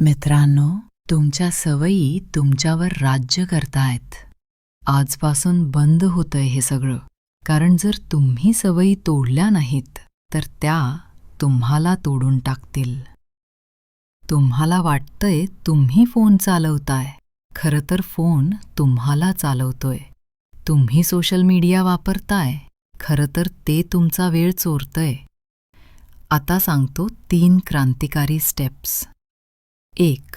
मित्रांनो तुमच्या सवयी तुमच्यावर राज्य करतायत. आजपासून बंद होतंय हे सगळं. कारण जर तुम्ही सवयी तोडल्या नाहीत तर त्या तुम्हाला तोडून टाकतील. तुम्हाला वाटतंय तुम्ही फोन चालवताय. खरं तर फोन तुम्हाला चालवतोय. तुम्ही सोशल मीडिया वापरताय. खरं तर ते तुमचा वेळ चोरतंय. आता सांगतो तीन क्रांतिकारी स्टेप्स. एक.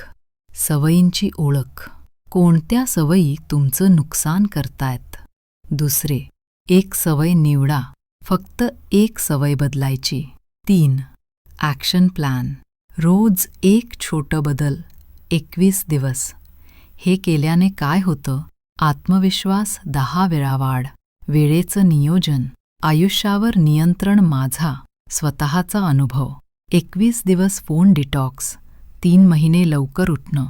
सवयींची ओळख. कोणत्या सवयी तुमचं नुकसान करतायत? दुसरे. एक सवय निवडा. फक्त एक सवय बदलायची. तीन. ॲक्शन प्लॅन रोज एक छोटं बदल. एकवीस दिवस. हे केल्याने काय होतं? आत्मविश्वास दहा वेळा वाढ. वेळेचं नियोजन. आयुष्यावर नियंत्रण माझा. स्वतःचा अनुभव. एकवीस दिवस फोन डिटॉक्स. तीन महिने लवकर उठणं.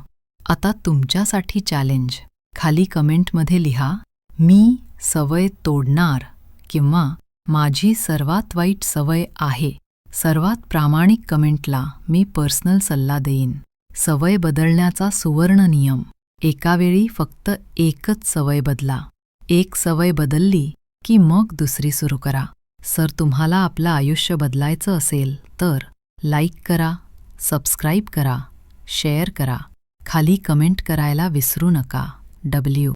आता तुमच्यासाठी चॅलेंज खाली कमेंटमध्ये लिहा मी सवय तोडणार किंवा माझी सर्वात वाईट सवय आहे. सर्वात प्रामाणिक कमेंटला मी पर्सनल सल्ला देईन. सवय बदलण्याचा सुवर्ण नियम. एकावेळी फक्त एकच सवय बदला. एक सवय बदलली की मग दुसरी सुरू करा. सर तुम्हाला आपलं आयुष्य बदलायचं असेल तर लाईक करा सबस्क्राईब करा शेअर करा. खाली कमेंट करायला विसरू नका. डब्ल्यू